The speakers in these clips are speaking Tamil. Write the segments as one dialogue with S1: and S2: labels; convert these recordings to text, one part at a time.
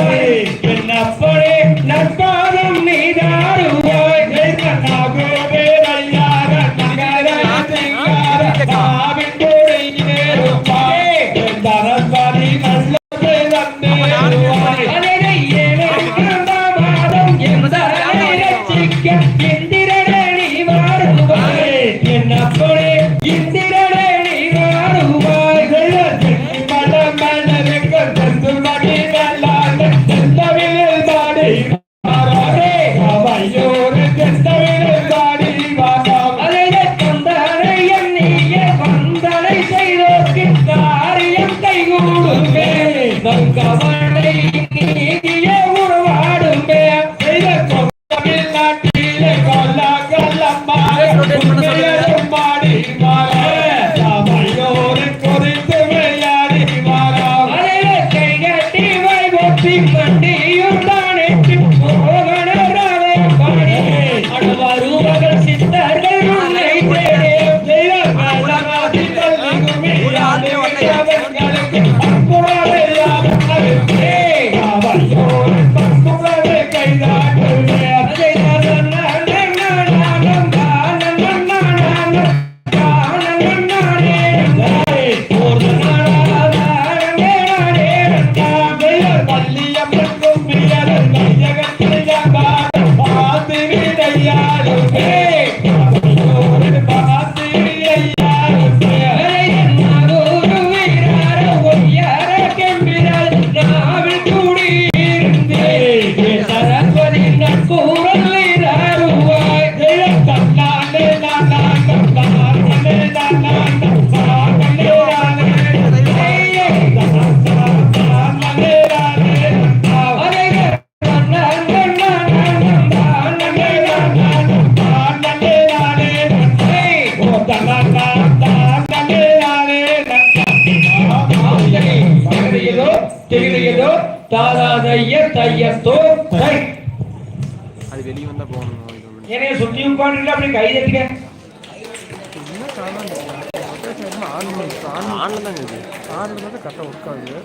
S1: Hey, பாடுறீங்களா அப்படி கை
S2: தட்டிக்க. ஆன்ல தான் இது ஆன்ல தான் கரெக்டாக ஒர்க் ஆகுது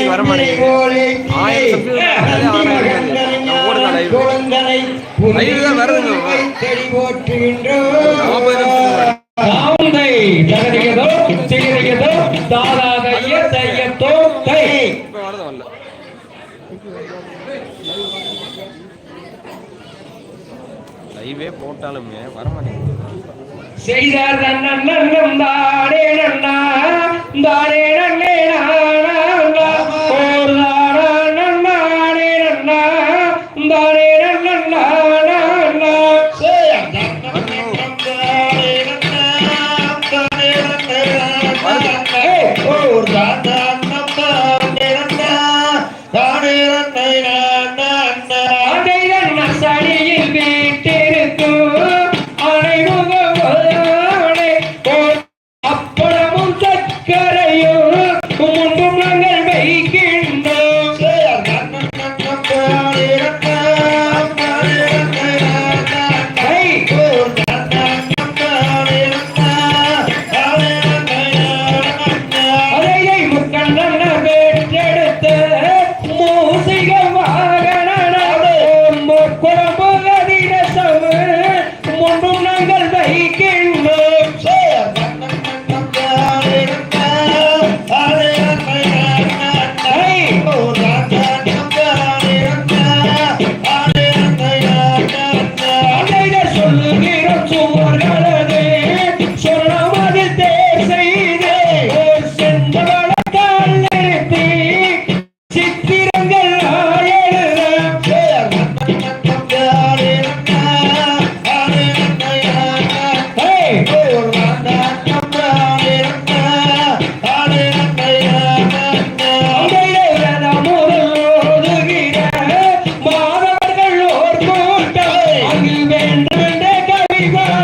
S2: அப்புறம் இன்னைக்கு லைவே போட்டாலுமே வரமாட்டேங்குது.
S1: செய்தார் நன்னே நானா போர்தாரா நன்னானே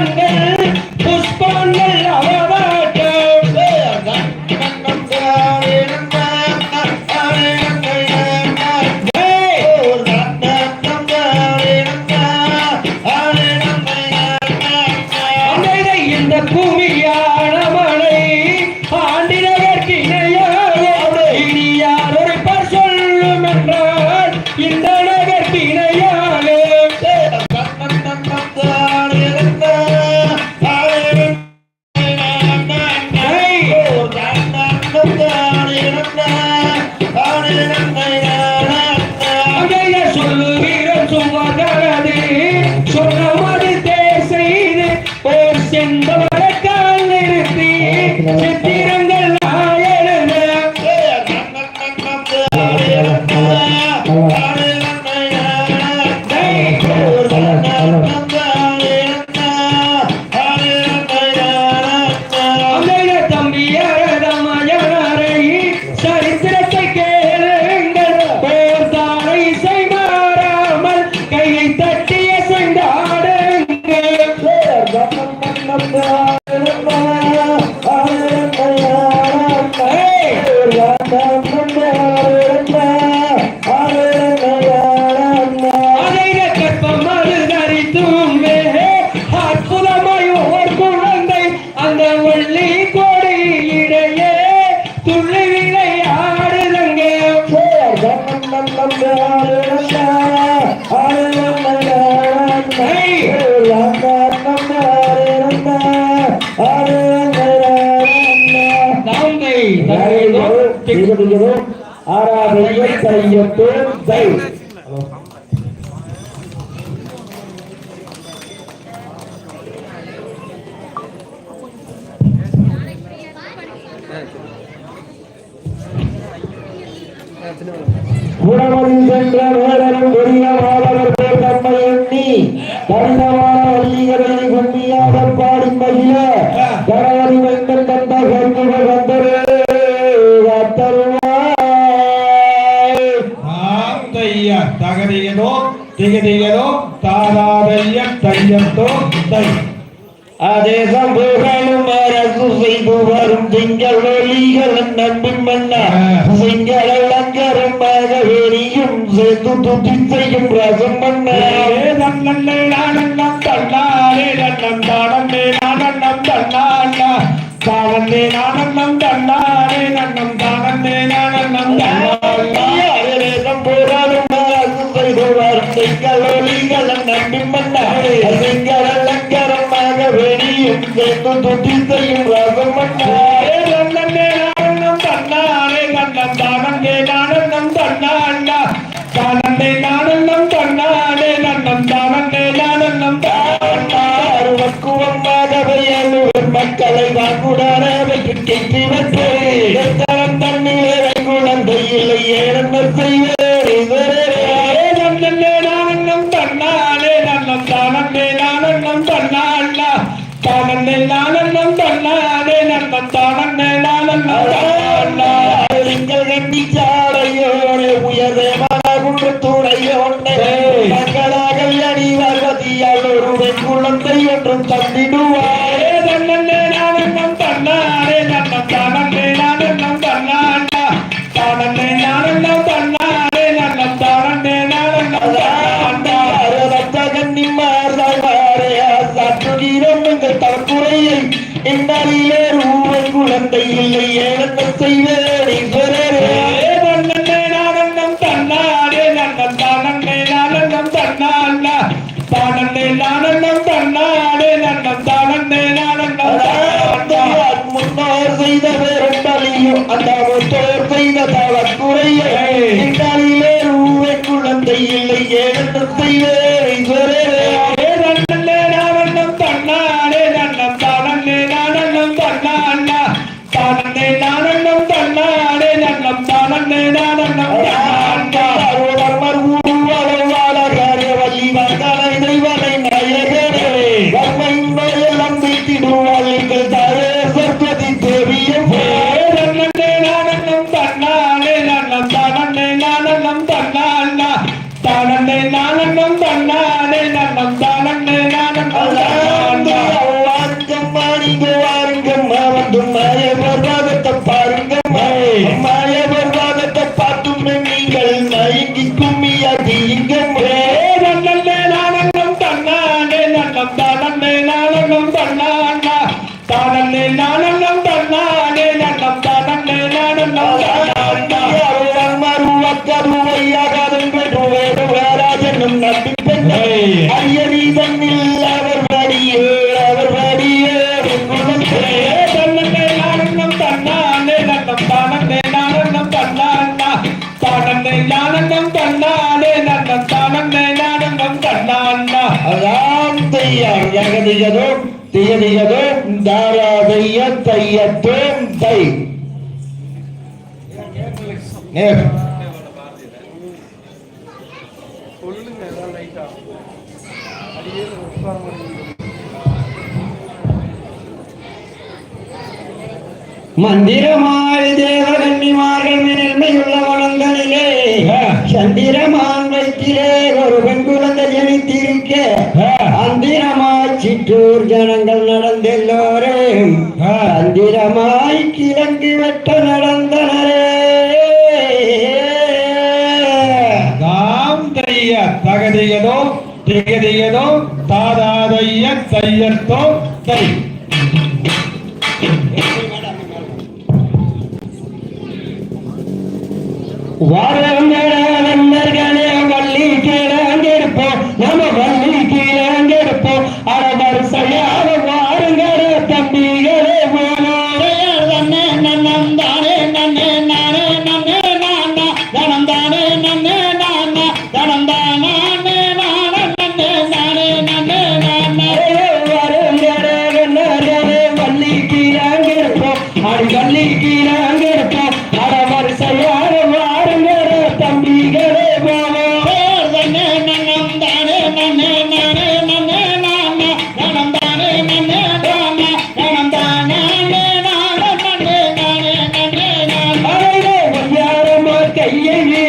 S3: கண்கள்
S4: ஆராதனை கையொட்டு ஜெய் குணமதி சென்ற வேடனும் பெரிய மாதவர் பேர் தம்மை எண்ணி கடினமான வள்ளிகளை கும்மியாக பாடி மகிழ கணவரி வெங்கல் தந்த கருத்துகள்
S3: வந்தது தகதியதோ திகதியதோ தாராதைய தையத்தோ தை
S4: அதேசம் புகழும் அரசு செய்து வரும் திங்கள் ஒளிகள் நம்பி மன்னா திங்கள் அலங்கரமாக சேர்த்து துதி செய்யும் ரசம் மன்னா
S3: நன்னே நானன்னம் தன்னாரே நன்னம் தானன்னே நானன்னம் தன்னானா தானன்னே நானன்னம் தன்னாரே நன்னம் தானன்னே நானன்னம்
S4: ஒளிகள் நம்பின் மன்னா சிங்கள அலங்கரமாக வெறியும் சேர்த்து துதி செய்யும் ரசம்
S3: தன்னாண்டா தன்னானா தானன்னே தன்னாடே தன்னாரே
S4: துணையோடு மக்களாக அணி வருவதியால் ஒரு குழந்தை ஒன்றும் தந்திடுவார் முன்னோர் செய்த பெரும்பலியும் அந்த முத்தோர் செய்த தவக்குறையை குழந்தை இல்லை ஏழந்த
S3: நானும் நானன்னம் தன்னானா தானன்னே
S5: தகதிகதோ திகதிகதோ தாராதைய தையத்தோ தை. மந்திரமாய் தேவகன்னிமார்கள் மேன்மையுள்ள வளங்களிலே சந்திரமான் வைத்திலே ஒரு பெண் குழந்தை ஜனித்தீர். மந்திரமாய் சிற்றூர் ஜனங்கள் நடந்தெல்லோரும் மந்திரமாய் கிழங்கு வெட்ட நடந்தனரே.
S3: தாம் தைய தகதியதோ திகதியதோ தாதாதைய தையத்தோ தை
S5: வரம் வள்ளி கிழங்கிருப்போம் நம்ம தேவி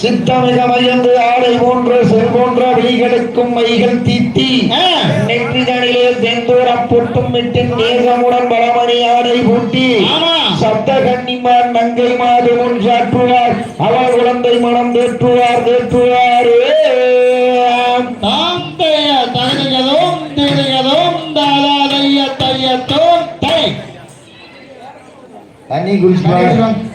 S4: சித்தமிக மயந்து ஆடை போன்ற செல் போன்ற விழிகளுக்கும் மைகள் தீட்டி நெற்றிதனிலே தெந்தூர பொட்டும் விட்டு நேசமுடன் பலமணி ஆடை பூட்டி. சப்த கன்னிமார் நங்கை மாது முன் சாற்றுவார். அவர் குழந்தை மனம் தேற்றுவார் தேற்றுவார்.
S6: தாம் தைய தகதிகதும் திகதிகதும் தாதாதைய தையத்தும் தை.
S4: தண்ணி குடிச்சு